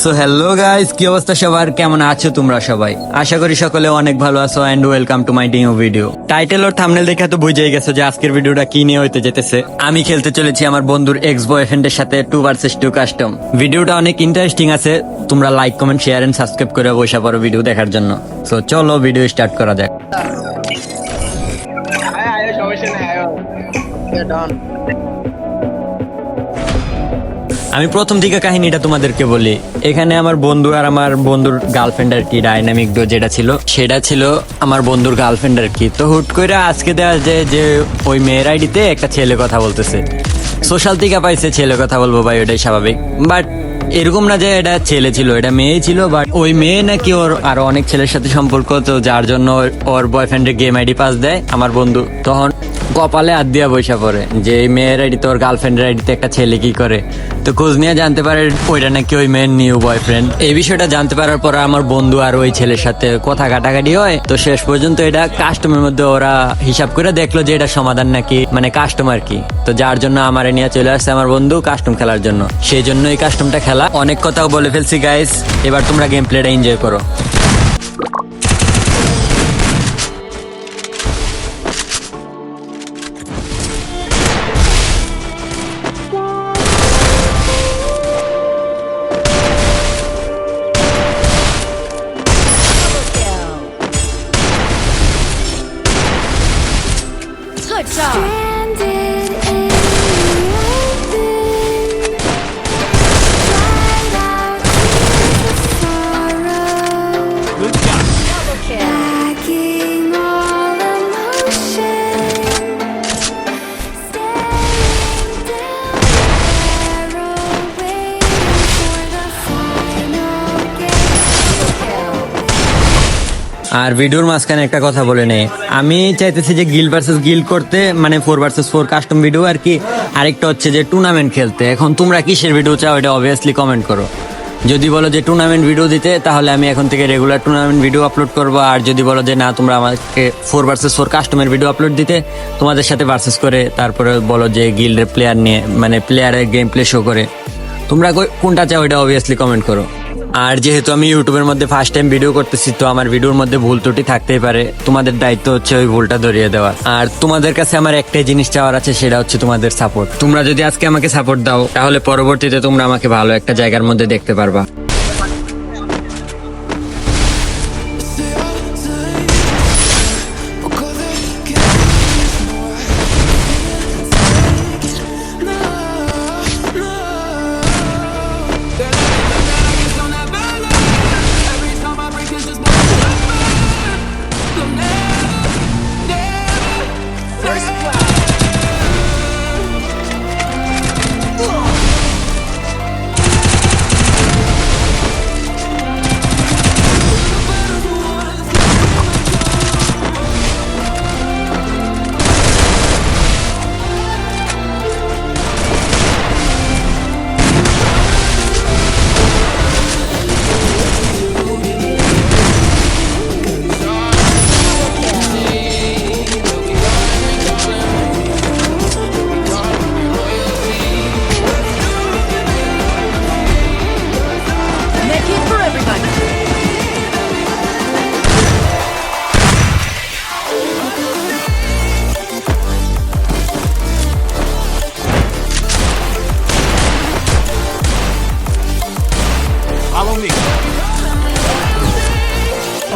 So hello guys কি অবস্থা সবার? কেমন আছো তোমরা সবাই? আশা করি সকলে অনেক ভালো আছো and welcome to my new video title or thumbnail দেখে তো বুঝেই গেছো যে আজকের ভিডিওটা কি নিয়ে হইতে যেতেছে। আমি খেলতে চলেছি আমার বন্ধুর এক্স বয়ফ্রেন্ডের সাথে টু ভার্সেস টু কাস্টম ভিডিওটা অনেক ইন্টারেস্টিং আছে, তোমরা like comment share and subscribe করে বসে পড়ো ভিডিও দেখার জন্য। সো চলো ভিডিও স্টার্ট করা যাক। সমস্যা আমি প্রথম দিকে কাহিনীটা তোমাদেরকে বলি। এখানে আমার বন্ধু আর আমার বন্ধুর গার্লফ্রেন্ড আর কি ডাইনামিক ডো যেটা ছিল, সেটা ছিল আমার বন্ধুর গার্লফ্রেন্ড আর কি। তো হুট করে আজকে দেওয়া যায় যে ওই মেয়ের আইডিতে একটা ছেলে কথা বলতেছে। সোশ্যাল থেকে পাইছে, ছেলে কথা বলব ভাই, ওটাই স্বাভাবিক। বাট এরকম না যে এটা ছেলে ছিল, এটা মেয়ে ছিল বাট ওই মেয়ে নাকি ওর আরও অনেক ছেলের সাথে সম্পর্ক, তো যার জন্য ওর- বয়ফ্রেন্ডের গেম আইডি পাস দেয়, আমার বন্ধু। তখন কপালে হাত দিয়া বৈশা পড়ে যে এই মেয়ের আইডিতে ওর গার্লফ্রেন্ডের আইডিতে একটা ছেলে কি করে? তো খোঁজ নিয়ে জানতে পারে ওইটা নাকি ওই মেয়ের নিউ বয়ফ্রেন্ড এই বিষয়টা জানতে পারার পর আমার বন্ধু আর ওই ছেলের সাথে কথা কাটাকাটি হয়। তো শেষ পর্যন্ত এটা কাস্টমের মধ্যে ওরা হিসাব করে দেখল যে এটা সমাধান নাকি মানে কাস্টমার কি। তো যার জন্য আমার নিয়ে চলে আসছে আমার বন্ধু কাস্টম খেলার জন্য। সেই জন্য এই কাস্টমটা খেলা। অনেক কথাও বলে ফেলছি গাইস এবার তোমরা গেম প্লেটা এনজয় করো। Good job! আর ভিডিওর মাঝখানে একটা কথা বলে নেই। আমি চাইতেছি যে গিল ভার্সেস গিল করতে মানে four versus four custom video আর কি। আরেকটা হচ্ছে যে টুর্নামেন্ট খেলতে। এখন তোমরা কিসের ভিডিও চাও এটা অবভিয়াসলি কমেন্ট করো। যদি বলো যে টুর্নামেন্ট ভিডিও দিতে, তাহলে আমি এখন থেকে রেগুলার টুর্নামেন্ট ভিডিও আপলোড করব। আর যদি বলো যে না, তোমরা আমাকে ফোর ভার্সেস ফোর কাস্টমের ভিডিও আপলোড দিতে, তোমাদের সাথে ভার্সেস করে তারপরে বলো যে গিল্ডের প্লেয়ার নিয়ে মানে প্লেয়ারের গেম প্লে শো করে। তোমরা কোনটা চাও এটা অবভিয়াসলি কমেন্ট করো। আর যেহেতু আমি ইউটিউবের মধ্যে ফার্স্ট টাইম ভিডিও করতেছি, তো আমার ভিডিওর মধ্যে ভুল ত্রুটি থাকতেই পারে। তোমাদের দায়িত্ব হচ্ছে ওই ভুলটা ধরিয়ে দেওয়া আর তোমাদের কাছে আমার একটাই জিনিস চাওয়ার আছে, সেটা হচ্ছে তোমাদের সাপোর্ট তোমরা যদি আজকে আমাকে সাপোর্ট দাও, তাহলে পরবর্তীতে তোমরা আমাকে ভালো একটা জায়গার মধ্যে দেখতে পারবা।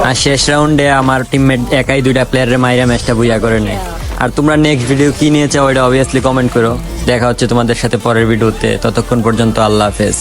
আর শেষ রাউন্ডে আমার টিমমেট একাই দুইটা প্লেয়ারের মাইরা ম্যাচটা বুঝা করে নেয়। আর তোমরা নেক্সট ভিডিও কি নিয়ে চাও এটা অবভিয়াসলি কমেন্ট করো। দেখা হচ্ছে তোমাদের সাথে পরের ভিডিওতে ততক্ষণ পর্যন্ত আল্লাহ হাফেজ।